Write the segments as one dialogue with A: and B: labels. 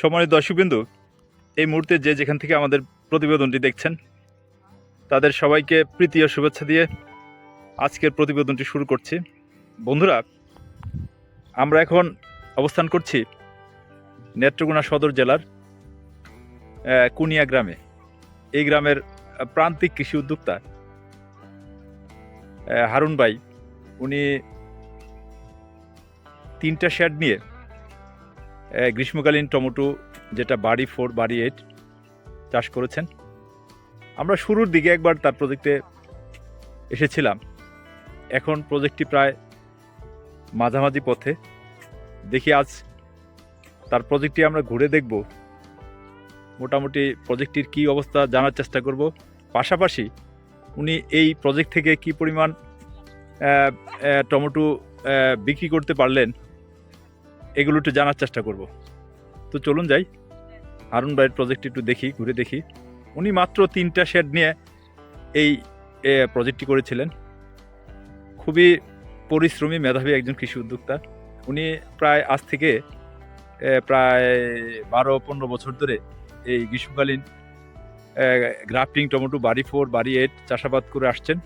A: সম্মানিত দর্শকবিন্দু, এই মুহূর্তে যে যেখান থেকে আমাদের প্রতিবেদনটি দেখছেন, তাদের সবাইকে প্রীতি ও শুভেচ্ছা দিয়ে আজকের প্রতিবেদনটি শুরু করছি। বন্ধুরা, আমরা এখন অবস্থান করছি নেত্রকোনা সদর জেলার কুনিয়া গ্রামে। এই গ্রামের প্রান্তিক কৃষি উদ্যোক্তা হারুন ভাই, উনি তিনটা শেড নিয়ে গ্রীষ্মকালীন টমেটো, যেটা বাড়ি ফোর, বাড়ি এইট চাষ করেছেন। আমরা শুরুর দিকে একবার তার প্রজেক্টে এসেছিলাম। এখন প্রজেক্টটি প্রায় মাঝামাঝি পথে। দেখি আজ তার প্রজেক্টটি আমরা ঘুরে দেখব। মোটামুটি প্রজেক্টটির কী অবস্থা জানার চেষ্টা করব। পাশাপাশি উনি এই প্রজেক্ট থেকে কি পরিমাণ টমেটো বিক্রি করতে পারলেন এগুলো একটু জানার চেষ্টা করব। তো চলুন যাই। হারুন ভাইয়ের প্রজেক্ট একটু দেখি ঘুরে দেখি। উনি মাত্র তিনটা শেড নিয়ে এই প্রজেক্টটি করেছিলেন। খুবই পরিশ্রমী মেধাবী একজন কৃষি উদ্যোক্তা। উনি প্রায় আজ থেকে প্রায় বারো পনেরো বছর ধরে এই গ্রীষ্মকালীন grafting tomato BARI four BARI eight চাষাবাদ করে আসছেন।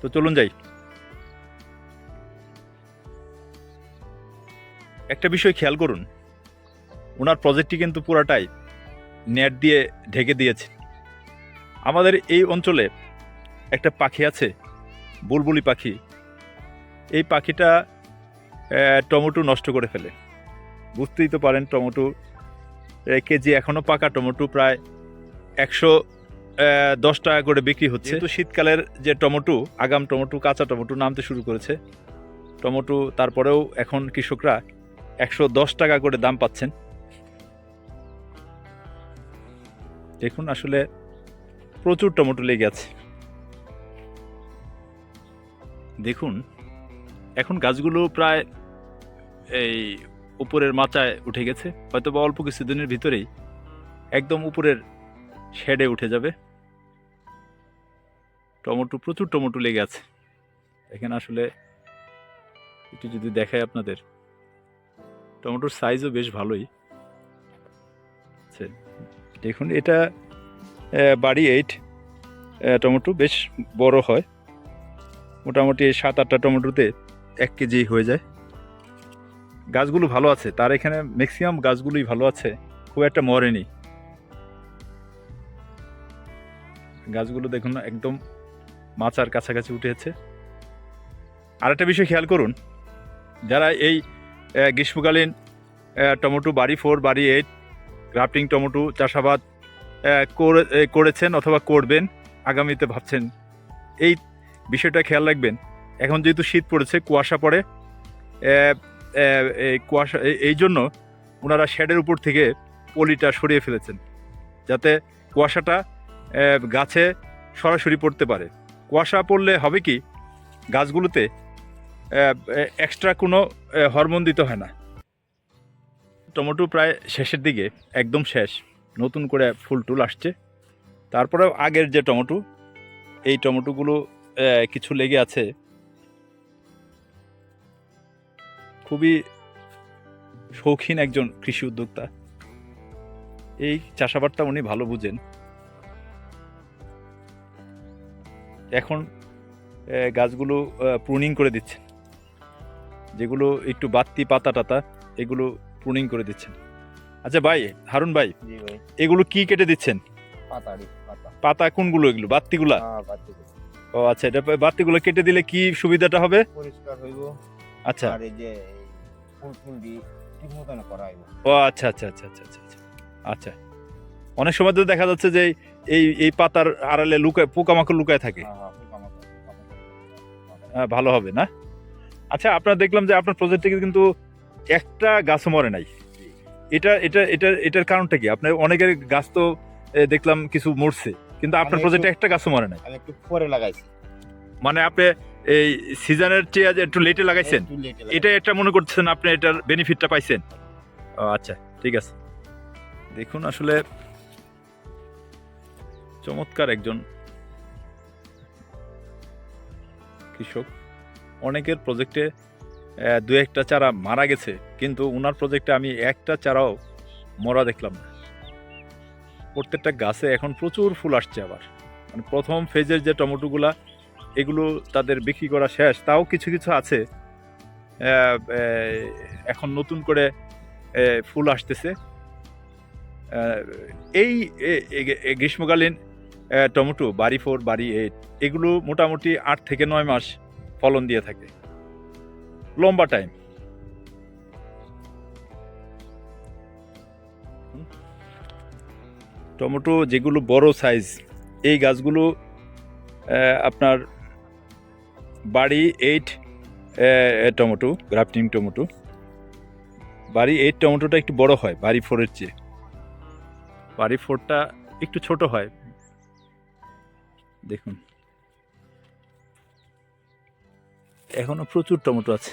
A: তো চলুন যাই। একটা বিষয় খেয়াল করুন, ওনার প্রজেক্টটি কিন্তু পুরাটাই নেট দিয়ে ঢেকে দিয়েছে। আমাদের এই অঞ্চলে একটা পাখি আছে, বুলবুলি পাখি। এই পাখিটা টমেটো নষ্ট করে ফেলে। বুঝতেই তো পারেন টমেটো কেজি এখনও পাকা, টমেটো প্রায় একশো দশ টাকা করে বিক্রি হচ্ছে। তো শীতকালের যে টমেটো, আগাম টমেটো, কাঁচা টমেটো নামতে শুরু করেছে, টমেটো তারপরেও এখন কৃষকরা একশো দশ টাকা করে দাম পাচ্ছেন। দেখুন আসলে প্রচুর টমেটো লেগে আছে। দেখুন, এখন গাছগুলো প্রায় এই উপরের মাচায় উঠে গেছে হয়তো বা অল্প কিছুদিনের ভিতরেই একদম উপরের শেডে উঠে যাবে। টমেটো, প্রচুর টমেটো লেগে আছে। এখানে আসলে, একটু যদি দেখায় আপনাদের। টমেটোর সাইজও বেশ ভালোই। আচ্ছা, দেখুন এটা বাড়ি এইট টমেটো বেশ বড় হয়। মোটামুটি সাত আটটা টমেটোতে এক কেজি হয়ে যায়। গাছগুলো ভালো আছে তার এখানে ম্যাক্সিমাম গাছগুলোই ভালো আছে খুব একটা মরেনি। গাছগুলো দেখুন একদম মাচার কাছাকাছি উঠেছে আর একটা বিষয় খেয়াল করুন যারা এই গ্রীষ্মকালীন tomato BARI four, BARI eight, grafting tomato চাষাবাদ করে- করেছেন অথবা করবেন, আগামীতে ভাবছেন। এই বিষয়টা খেয়াল রাখবেন। এখন যেহেতু শীত পড়েছে, কুয়াশা পড়ে কুয়াশা এই জন্য ওনারা শেডের উপর থেকে পলিটা সরিয়ে ফেলেছেন, যাতে কুয়াশাটা গাছে সরাসরি পড়তে পারে। কুয়াশা পড়লে হবে কি, গাছগুলোতে এক্সট্রা কোনো হরমোন দিতে হয় না। টমেটো প্রায় শেষের দিকে, একদম শেষ। নতুন করে ফুল টুল আসছে। তারপরেও আগের যে টমেটো, এই টমেটোগুলো কিছু লেগে আছে। খুবই শৌখিন একজন কৃষি উদ্যোক্তা। এই চাষাবাদটা উনি ভালো বুঝেন। এখন গাছগুলো প্রুনিং করে দিচ্ছেন। যেগুলো একটু বাত্তি পাতা টাতা এগুলো প্রুনিং করে দিচ্ছেন। আচ্ছা ভাই হারুন ভাই এগুলো কি কেটে দিচ্ছেন?
B: পাতা
A: কোনগুলো এগুলো বাত্তিগুলা
B: হ্যাঁ
A: ও আচ্ছা এটা বাত্তিগুলো কেটে দিলে কি সুবিধাটা হবে?
B: পরিষ্কার হইব।
A: আচ্ছা।
B: আর এই যে করা হইব।
A: ও আচ্ছা আচ্ছা আচ্ছা আচ্ছা আচ্ছা আচ্ছা আচ্ছা। অনেক সময় তো দেখা যাচ্ছে যে এই এই পাতার আড়ালে লুকায় পোকামাকড় লুকায় থাকে।
B: হ্যাঁ হ্যাঁ
A: ভালো হবে না? আচ্ছা আপনার দেখলাম যে আপনার প্রজেক্ট থেকে কিন্তু একটা গাছও মরে নাই। এটা এটা এটা এটার কারণটা কি? আপনার অনেকের গাছ তো দেখলাম কিছু মরছে কিন্তু আপনার প্রজেক্টে
B: একটা
A: গাছও মরে নাই।
B: আমি একটু পরে লাগাইছি।
A: মানে আপনি এই সিজনের চেয়ে একটু লেটে লাগাইছেন? এটা একটা মনে করছেন আপনি এটার বেনিফিটটা পাইছেন? আচ্ছা ঠিক আছে। দেখুন আসলে চমৎকার একজন কৃষক। অনেকের প্রজেক্টে দু একটা চারা মারা গেছে, কিন্তু ওনার প্রজেক্টে আমি একটা চারাও মরা দেখলাম না। প্রত্যেকটা গাছে এখন প্রচুর ফুল আসছে আবার। মানে প্রথম ফেজের যে টমেটোগুলা, এগুলো তাদের বিক্রি করা শেষ, তাও কিছু কিছু আছে। এখন নতুন করে ফুল আসতেছে। এই গ্রীষ্মকালীন tomato BARI four, BARI eight, এগুলো মোটামুটি আট থেকে নয় মাস ফলন দিয়ে থাকে। লম্বা টাইম। টমেটো যেগুলো বড় সাইজ, এই গাছগুলো আপনার BARI eight tomato, grafting tomato. BARI eight টমেটোটা একটু বড় হয়, বাড়ি ফোরের চেয়ে। বাড়ি ফোরটা একটু ছোট হয়। দেখুন। এখনও প্রচুর টমেটো আছে।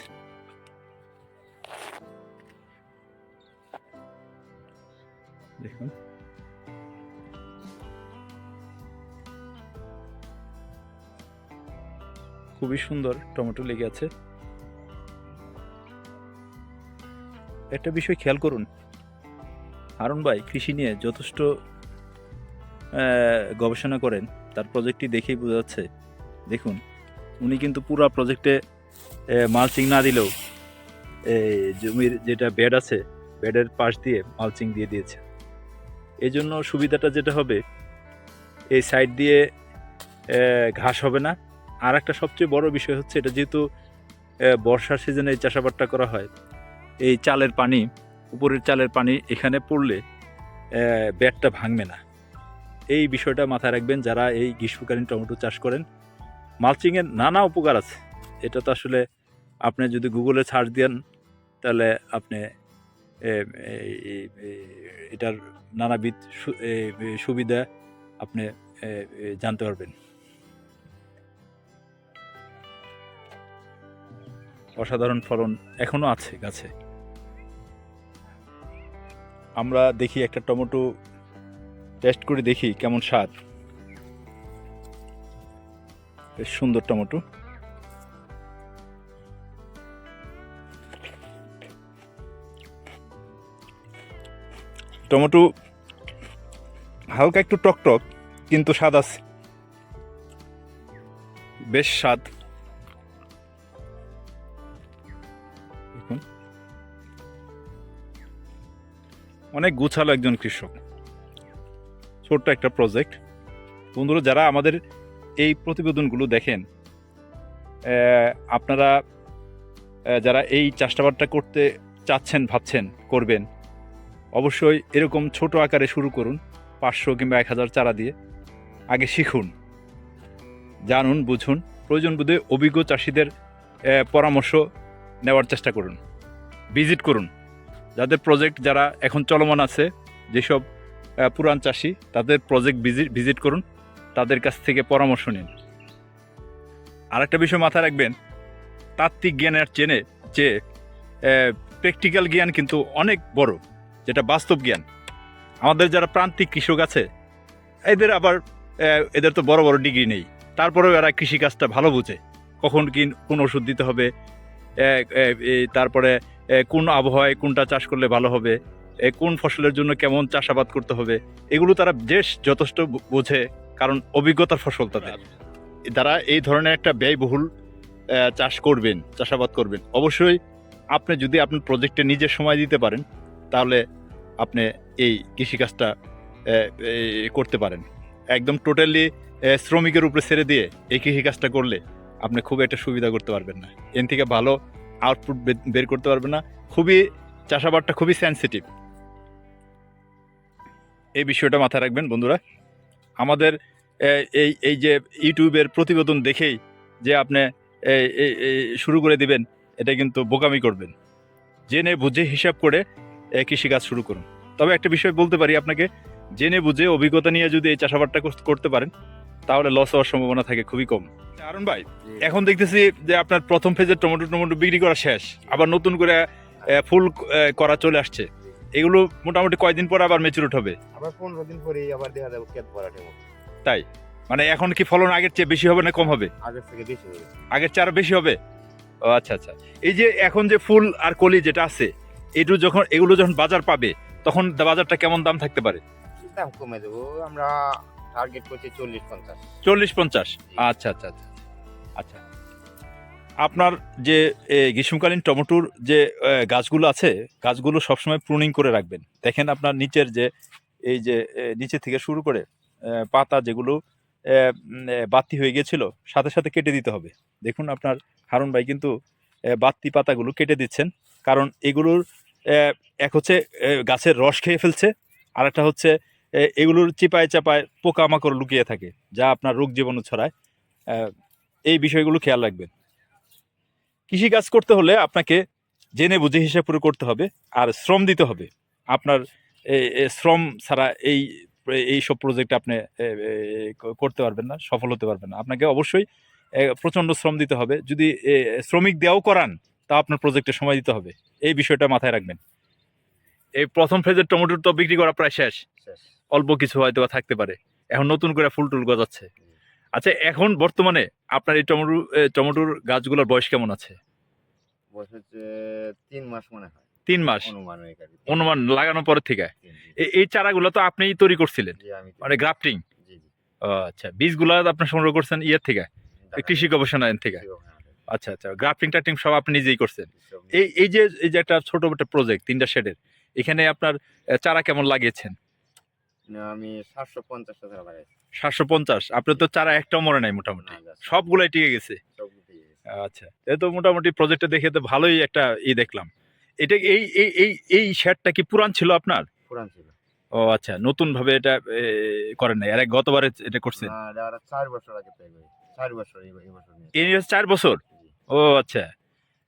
A: দেখুন। খুবই সুন্দর টমেটো লেগে আছে। একটা বিষয় খেয়াল করুন, হারুন ভাই কৃষি নিয়ে যথেষ্ট গবেষণা করেন, তার প্রজেক্টটি দেখেই বোঝা যাচ্ছে। দেখুন উনি কিন্তু পুরো প্রজেক্টে মালচিং না দিলেও এই জমির যেটা বেড আছে বেডের পাশ দিয়ে মালচিং দিয়ে দিয়েছে। এই জন্য সুবিধাটা যেটা হবে, এই সাইড দিয়ে ঘাস হবে না। আর একটা সবচেয়ে বড় বিষয় হচ্ছে এটা যেহেতু বর্ষার সিজনে এই চাষাবাদটা করা হয়, এই চালের পানি, উপরের চালের পানি এখানে পড়লে বেডটা ভাঙবে না। এই বিষয়টা মাথায় রাখবেন যারা এই গ্রীষ্মকালীন টমেটো চাষ করেন মালচিংয়ের নানা উপকার আছে। এটা তো আসলে আপনি যদি গুগলে সার্চ দেন, তাহলে আপনি এটার নানাবিধ সুবিধা আপনি জানতে পারবেন। অসাধারণ ফলন এখনও আছে গাছে। আমরা দেখি একটা টমেটো টেস্ট করে দেখি কেমন স্বাদ। বেশ সুন্দর টমেটো টমেটো হালকা একটু টক টক কিন্তু স্বাদ আছে। বেশ স্বাদ। অনেক গুছালো একজন কৃষক। ছোট্ট একটা প্রজেক্ট বন্ধুরা, যারা আমাদের এই প্রতিবেদনগুলো দেখেন আপনারা যারা এই চাষাবাদটা করতে চাচ্ছেন, ভাবছেন, করবেন, অবশ্যই এরকম ছোট আকারে শুরু করুন, পাঁচশো কিংবা এক হাজার চারা দিয়ে আগে শিখুন, জানুন, বুঝুন, প্রয়োজন বোধে অভিজ্ঞ চাষিদের পরামর্শ নেওয়ার চেষ্টা করুন, ভিজিট করুন, যাদের প্রজেক্ট যারা এখন চলমান আছে, যেসব পুরান চাষি, তাদের প্রজেক্ট ভিজিট ভিজিট করুন তাদের কাছ থেকে পরামর্শ নিন। আরেকটা বিষয় মাথায় রাখবেন, তাত্ত্বিক জ্ঞানের চেনে যে প্র্যাকটিক্যাল জ্ঞান কিন্তু অনেক বড়, যেটা বাস্তব জ্ঞান। আমাদের যারা প্রান্তিক কৃষক আছে, এদের আবার এদের তো বড় বড় ডিগ্রি নেই। তারপরেও এরা কৃষিকাজটা ভালো বুঝে। কখন কি কোন ওষুধ দিতে হবে তারপরে কোন আবহাওয়ায় কোনটা চাষ করলে ভালো হবে কোন ফসলের জন্য কেমন চাষাবাদ করতে হবে, এগুলো তারা বেশ যথেষ্ট বোঝে। কারণ অভিজ্ঞতার ফসল তাদের। তারা এই ধরনের একটা ব্যয়বহুল চাষ করবেন, চাষাবাদ করবেন। অবশ্যই আপনি যদি আপনার প্রজেক্টে নিজের সময় দিতে পারেন, তাহলে আপনি এই কৃষিকাজটা করতে পারেন। একদম টোটালি শ্রমিকের উপরে ছেড়ে দিয়ে এই কৃষিকাজটা করলে আপনি খুব একটা সুবিধা করতে পারবেন না। এর থেকে ভালো আউটপুট বের করতে পারবেন না। খুবই চাষাবাদটা খুবই সেন্সিটিভ এই বিষয়টা মাথায় রাখবেন বন্ধুরা। আমাদের এই এই যে ইউটিউবের প্রতিবেদন দেখেই যে আপনি শুরু করে দিবেন এটা কিন্তু বোকামি করবেন। জেনে বুঝে হিসাব করে কৃষিকাজ শুরু করুন। তবে একটা বিষয় বলতে পারি আপনাকে জেনে বুঝে অভিজ্ঞতা নিয়ে যদি এই চাষাবাদটা করতে পারেন তাহলে লস হওয়ার সম্ভাবনা থাকে খুবই কম। আরুন ভাই এখন দেখতেছি যে আপনার প্রথম ফেজের টমেটো টমেটো বিক্রি করা শেষ আবার নতুন করে ফুল করা চলে আসছে। এগুলো মোটামুটি কয়দিন পর আবার মেচুরট হবে?
B: আবার পনেরো দিন পরেই আবার দেখা যাবে ক্ষেত ভরাটে
A: তাই? মানে এখন কি ফলন আগের চেয়ে বেশি হবে না কম হবে?
B: আগের থেকে বেশি হবে।
A: আগের চেয়ে আরও বেশি হবে? ও আচ্ছা আচ্ছা। এই যে এখন যে ফুল আর কলি যেটা আছে এটু যখন এগুলো যখন বাজার পাবে তখন বাজারটা কেমন দাম থাকতে পারে?
B: দাম কমে দেবো আমরা টার্গেট করছি চল্লিশ পঞ্চাশ।
A: চল্লিশ পঞ্চাশ? আচ্ছা আচ্ছা আচ্ছা। আচ্ছা। আপনার যে গ্রীষ্মকালীন টমেটোর যে গাছগুলো আছে, গাছগুলো সবসময় প্রুনিং করে রাখবেন। দেখেন আপনার নিচের যে, এই যে নিচে থেকে শুরু করে পাতা যেগুলো বাতি হয়ে গিয়েছিল, সাথে সাথে কেটে দিতে হবে। দেখুন আপনার হারুন ভাই কিন্তু বাতি পাতাগুলো কেটে দিচ্ছেন। কারণ এগুলোর এক হচ্ছে গাছের রস খেয়ে ফেলছে আর একটা হচ্ছে এগুলোর চিপায় চাপায় পোকামাকড় লুকিয়ে থাকে, যা আপনার রোগ জীবাণু ছড়ায়। এই বিষয়গুলো খেয়াল রাখবেন। কৃষি কাজ করতে হলে আপনাকে জেনে বুঝে হিসাব করে করতে হবে আর শ্রম দিতে হবে। আপনার শ্রম ছাড়া এই এই সব প্রজেক্ট আপনি করতে পারবেন না সফল হতে পারবেন না। আপনাকে অবশ্যই প্রচণ্ড শ্রম দিতে হবে। যদি শ্রমিক দেওয়াও করান তা আপনার প্রজেক্টে সময় দিতে হবে। এই বিষয়টা মাথায় রাখবেন। এই প্রথম ফেজের টমেটোর তো বিক্রি করা প্রায় শেষ।
B: শেষ।
A: অল্প কিছু হয়তো থাকতে পারে। এখন নতুন করে ফুল টুল গজাচ্ছে। আচ্ছা এখন বর্তমানে আপনার এই টমেটো টমেটোর গাছগুলোর বয়স কেমন আছে?
B: বয়স হচ্ছে তিন মাস মনে হয়।
A: তিন মাস।
B: অনুমান
A: লাগানোর পরের থেকে। এই চারাগুলো তো আপনিই তৈরি করছিলেন? মানে গ্রাফটিং। আচ্ছা বীজগুলো আপনি সংগ্রহ করছেন ইয়ের থেকে? কৃষি
B: যাক।
A: গবেষণালয় থেকে। আচ্ছা আচ্ছা গ্রাফটিং টাফটিং সব আপনি নিজেই করছেন? এই এই যে এই যে একটা ছোট একটা প্রজেক্ট তিনটা শেডের এখানে আপনার চারা কেমন লাগিয়েছেন?
B: আমি সাতশো পঞ্চাশ টাকা লাগাইছি
A: সাতশো পঞ্চাশ? আপনার তো চারা একটাও মরে নাই মোটামুটি। সবগুলাই টিকে গেছে। আচ্ছা এ তো মোটামুটি প্রজেক্টটা দেখে তো ভালোই একটা ই দেখলাম। এটা এই এই এই এই শেডটা কি পুরান ছিল আপনার?
B: পুরান ছিল।
A: ও আচ্ছা নতুন ভাবে এটা করেন নাই। আর গতবারে এটা করছেন?
B: চার বছর আগে চার বছর এই বছর
A: চার বছর? ও আচ্ছা।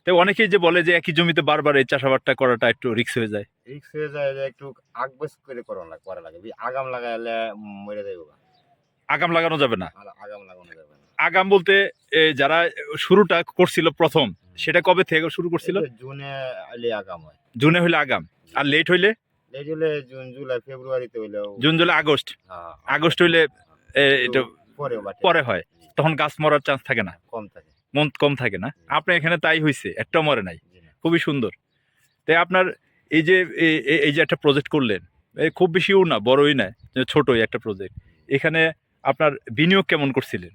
A: তো অনেকেই যে বলে যে একই জমিতে বারবার এই চাষাবাদটা করাটা একটু রিক্স হয়ে যায়।
B: রিক্স হয়ে যায় যে একটু আগবেস করে করা লাগে করা লাগে। আগাম লাগাইলে মরে যাইব
A: আগাম লাগানো যাবে না?
B: আগাম লাগানো যাবে না।
A: আগাম বলতে যারা শুরুটা করছিল প্রথম সেটা কবে থেকে শুরু করছিল?
B: জুনে আইলে আগাম হয়।
A: জুনে হইলে আগাম। আর লেট হইলে?
B: এই হলে জুন জুলাই ফেব্রুয়ারিতে হইলেও
A: জুন জুলাই আগস্ট।
B: হ্যাঁ,
A: আগস্ট হইলে এটা পরে হয়। তখন গাছ মরার চান্স থাকে না।
B: কম থাকে।
A: মন কম থাকে না। আপনার এখানে তাই হয়েছে একটা মরে নাই। খুবই সুন্দর। তাই আপনার এই যে এই যে একটা প্রজেক্ট করলেন খুব বেশিও না বড়ই না ছোটই একটা প্রজেক্ট এখানে আপনার বিনিয়োগ কেমন করছিলেন?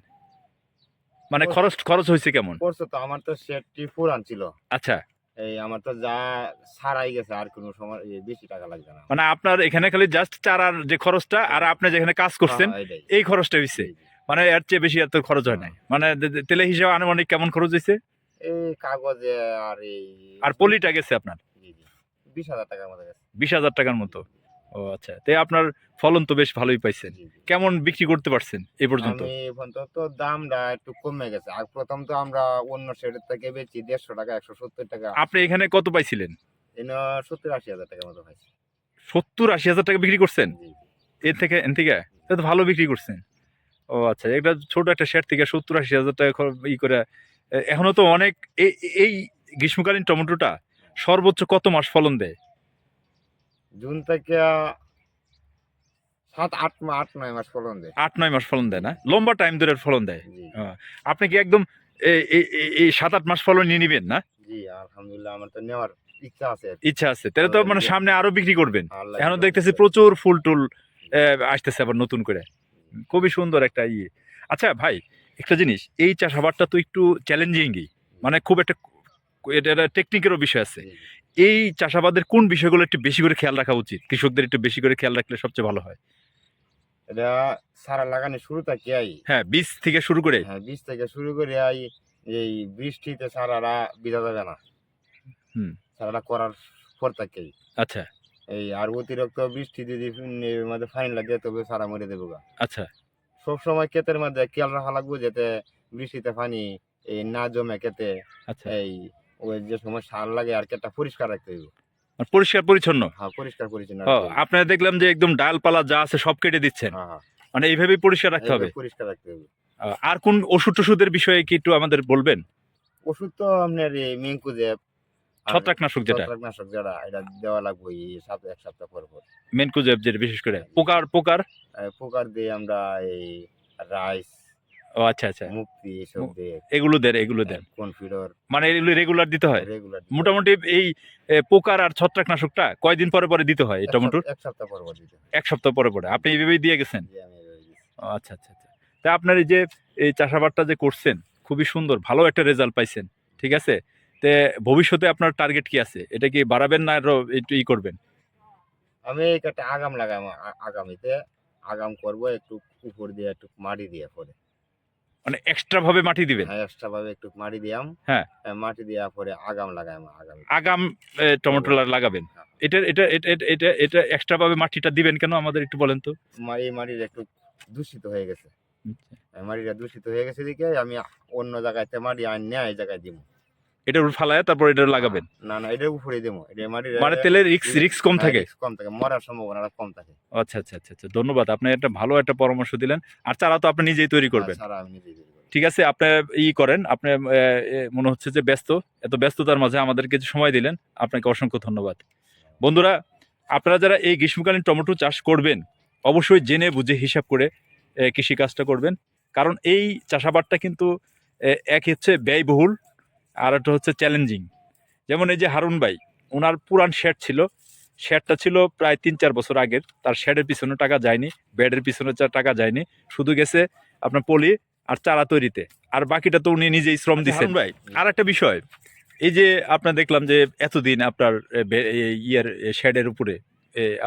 A: মানে খরচ খরচ হয়েছে কেমন?
B: করছ তো আমার তো সেটটি পুরান ছিল
A: আচ্ছা।
B: এই আমার তো যা সারাই গেছে আর কোনো সময় বেশি টাকা লাগবে না।
A: মানে আপনার এখানে খালি জাস্ট চারার যে খরচটা আর আপনি যেখানে কাজ করছেন
B: হ্যাঁ,
A: এই খরচটা হয়েছে। মানে এর চেয়ে বেশি এত খরচ হয় নাই মানে দে- দে- তেলে হিসাবে আনুমানিক কেমন খরচ হয়েছে?
B: এই কাগজে আর এই
A: আর পলিটা গেছে আপনার।
B: বিশ হাজার টাকার মতো গেছে।
A: বিশ হাজার টাকার মতো? ও আচ্ছা তাই আপনার ফলন তো বেশ ভালোই পাইছেন। কেমন বিক্রি করতে পারছেন এ পর্যন্ত?
B: আমি এখন তো তো দামটা একটু কমে গেছে। আর প্রথম তো আমরা অন্য শেডের থেকে বেচি দেড়শো টাকা একশো সত্তর টাকা।
A: আপনি এখানে কত পাইছিলেন?
B: এনে সত্তর আশি হাজার টাকার মতো হয়েছে
A: সত্তর আশি হাজার টাকা বিক্রি করছেন?
B: জি।
A: এর থেকে এর থেকে? এটা তো ভালো বিক্রি করছেন। ও আচ্ছা একটা ছোট একটা শেয়ার থেকে সত্তর আশি হাজার টাকা খর- ই করে এ- এখনও তো অনেক এই এই গ্রীষ্মকালীন টমেটোটা সর্বোচ্চ কত মাস ফলন দেয়?
B: জুন থেকে সাত আট আট নয় মাস ফলন দেয়।
A: আট নয় মাস ফলন দেয় না? লম্বা টাইম ধরে ফলন দেয়। আপনি কি একদম এই- সাত আট মাস ফলন নিয়ে নিবেন না?
B: জি আলহামদুলিল্লাহ আমার তো নেওয়ার ইচ্ছা আছে
A: ইচ্ছা আছে। তাহলে তো মানে সামনে আরও বিক্রি করবেন। এখন দেখতেছি প্রচুর ফুল টুল আসতেছে আবার নতুন করে। খুবই সুন্দর একটা ইয়ে। আচ্ছা ভাই একটা জিনিস এই চাষাবাদটা তো একটু চ্যালেঞ্জিংই মানে খুব একটা এটা টেকনিকেরও বিষয় আছে। এই চাষাবাদের কোন বিষয়গুলো একটু বেশি করে খেয়াল রাখা উচিত? কৃষকদের একটু বেশি করে খেয়াল রাখলে সবচেয়ে ভালো হয়?
B: এটা সারা লাগানো শুরু থেকে আই।
A: হ্যাঁ বীজ থেকে শুরু করে।
B: হ্যাঁ বীজ থেকে শুরু করে আই এই বৃষ্টিতে সারারা বিধা যাবে না।
A: হুম।
B: সারাটা করার পর থেকেই।
A: আচ্ছা।
B: এই আর অতিরিক্ত বৃষ্টি যদি মধ্যে ফাইন লাগে তবে সারা মরে দেবো
A: আচ্ছা।
B: সব সময় ক্ষেতের মধ্যে খেয়াল রাখা লাগবে যাতে বৃষ্টিতে পানি এই না জমে খেতে
A: আচ্ছা।
B: এই ওই যে সময় সার লাগে আর পরিষ্কার রাখতে হইব।
A: পরিষ্কার পরিচ্ছন্ন?
B: হ্যাঁ পরিষ্কার পরিচ্ছন্ন।
A: আপনারা দেখলাম যে একদম ডালপালা যা আছে সব কেটে দিচ্ছেন।
B: হ্যাঁ হ্যাঁ।
A: মানে এইভাবেই পরিষ্কার রাখতে হবে?
B: পরিষ্কার রাখতে হবে
A: আর কোন ওষুধ টষুধের বিষয়ে কি একটু আমাদের বলবেন?
B: ওষুধ তো আপনার এই মেনকুজেব
A: ছত্রাকনাশক যেটা।
B: ছত্রাকনাশক যেটা এটা দেওয়া লাগবে এই এক সপ্তাহ পর পর।
A: মেনকুজেব যেটা বিশেষ করে পোকার পোকার?
B: পোকার দিয়ে আমরা এই রাইস
A: ও আচ্ছা আচ্ছা।
B: মুক্তি এসব দিয়ে
A: এগুলো দেন এগুলো দেন।
B: কনফিডর
A: মানে এগুলো রেগুলার দিতে হয়?
B: রেগুলার
A: মোটামুটি এই পোকার আর ছত্রাকনাশকটা কয়দিন পরে পরে দিতে হয় টমেটোর
B: এক সপ্তাহ পর পর দিতে
A: এক সপ্তাহ পরে পরে। আপনি এইভাবেই দিয়ে গেছেন? আচ্ছা আচ্ছা আচ্ছা। তা আপনার এই যে এই চাষাবাদটা যে করছেন খুবই সুন্দর ভালো একটা রেজাল্ট পাইছেন ঠিক আছে? তে ভবিষ্যতে আপনার টার্গেট কি আছে? এটা কি বাড়াবেন না আরও একটু ই করবেন?
B: আমি একটা আগাম লাগাম আগামীতে আগাম করব একটু উপর দিয়ে একটু মাটি দিয়ে পরে।
A: মানে এক্সট্রা ভাবে মাটি দিবেন?
B: হ্যাঁ এক্সট্রা ভাবে একটু মাটি দিয়াম।
A: হ্যাঁ।
B: হ্যাঁ, মাটি দেওয়া পরে আগাম লাগাম আগাম।
A: আগাম টমেটো লাগাবেন?
B: হ্যাঁ।
A: এটা এটা এটা এটা- এটা এক্সট্রা ভাবে মাটিটা দিবেন কেন? আমাদের একটু বলেন তো।
B: এই মাটিটা একটু দূষিত হয়ে গেছে। মাটিটা দূষিত হয়ে গেছে দেখে আমি অন্য জায়গাতে মাটি আর এই জায়গায় দিব
A: এটা ফালায় তারপর এটা লাগাবেন।
B: না না এটার উপরে দেবো।
A: মানে তেলের রিক্স রিক্স কম থাকে?
B: কম থাকে মরার সম্ভাবনাটা কম থাকে।
A: আচ্ছা আচ্ছা আচ্ছা আচ্ছা ধন্যবাদ। আপনি একটা ভালো একটা পরামর্শ দিলেন। আর চারা তো আপনি নিজেই তৈরি করবেন।
B: ছাড়া আমি নিজে তৈরি করি।
A: ঠিক আছে আপনি ই করেন আপনি মনে হচ্ছে যে ব্যস্ত। এত ব্যস্ততার মাঝে আমাদের কিছু সময় দিলেন। আপনাকে অসংখ্য ধন্যবাদ। বন্ধুরা আপনারা যারা এই গ্রীষ্মকালীন টমেটো চাষ করবেন অবশ্যই জেনে বুঝে হিসাব করে কৃষিকাজটা করবেন। কারণ এই চাষাবাদটা কিন্তু এক হচ্ছে ব্যয়বহুল আর একটা হচ্ছে চ্যালেঞ্জিং যেমন এই যে হারুন ভাই ওনার পুরান শেড ছিল। শেডটা ছিল প্রায় তিন চার বছর আগের। তার শেডের পিছনে টাকা যায়নি বেডের পিছনে টাকা যায়নি। শুধু গেছে আপনার পলি আর চারা তৈরিতে। আর বাকিটা তো উনি নিজেই শ্রম দিচ্ছেন। ভাই আর একটা বিষয়। এই যে আপনার দেখলাম যে এতদিন আপনার ইয়ের শেডের উপরে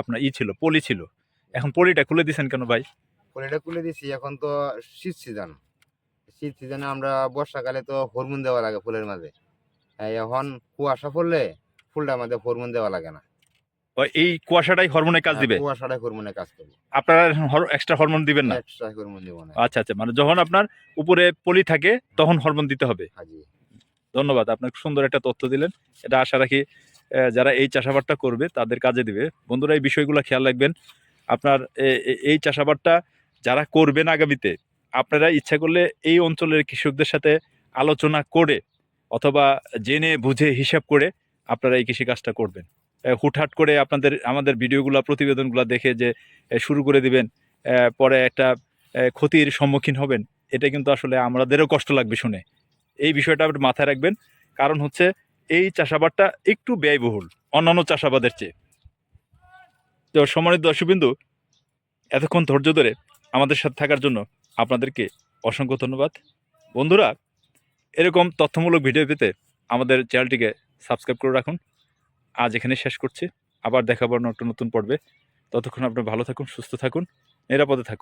A: আপনার ই ছিল পলি ছিল। এখন পলিটা খুলে দিছেন কেন ভাই?
B: পলিটা খুলে দিছি এখন তো শীত সিজন শীত সিজনে আমরা বর্ষাকালে তো হরমোন দেওয়া লাগে ফুলের মাঝে। এখন কুয়াশা পড়লে ফুলটার মাঝে হরমোন দেওয়া লাগে না।
A: এই কুয়াশাটাই হরমোনের কাজ দিবে?
B: কুয়াশাটাই হরমোনের কাজ করবে।
A: আপনারা এক্সট্রা হরমোন দিবেন না?
B: এক্সট্রা হরমোন দেবো না।
A: আচ্ছা আচ্ছা মানে যখন আপনার উপরে পলি থাকে তখন হরমোন দিতে হবে। ধন্যবাদ আপনাকে সুন্দর একটা তথ্য দিলেন। এটা আশা রাখি যারা এই চাষাবাদটা করবে তাদের কাজে দিবে। বন্ধুরা এই বিষয়গুলো খেয়াল রাখবেন। আপনার এই চাষাবাদটা যারা করবেন আগামীতে আপনারা ইচ্ছা করলে এই অঞ্চলের কৃষকদের সাথে আলোচনা করে অথবা জেনে বুঝে হিসাব করে আপনারা এই কৃষিকাজটা করবেন। হুটহাট করে আপনাদের, আমাদের ভিডিওগুলো, প্রতিবেদনগুলো দেখে যে শুরু করে দিবেন পরে একটা ক্ষতির সম্মুখীন হবেন, এটা কিন্তু আসলে আমাদেরও কষ্ট লাগবে শুনে। এই বিষয়টা আপনি মাথায় রাখবেন, কারণ হচ্ছে এই চাষাবাদটা একটু ব্যয়বহুল, অন্যান্য চাষাবাদের চেয়ে। তো সম্মানিত দর্শকবিন্দু, এতক্ষণ ধৈর্য ধরে আমাদের সাথে থাকার জন্য আপনাদেরকে অসংখ্য ধন্যবাদ। বন্ধুরা, এরকম তথ্যমূলক ভিডিও পেতে আমাদের চ্যানেলটিকে সাবস্ক্রাইব করে রাখুন। আজ এখানে শেষ করছি। আবার দেখাবার একটা নতুন পর্বে। ততক্ষণ আপনি ভালো থাকুন, সুস্থ থাকুন, নিরাপদে থাকুন।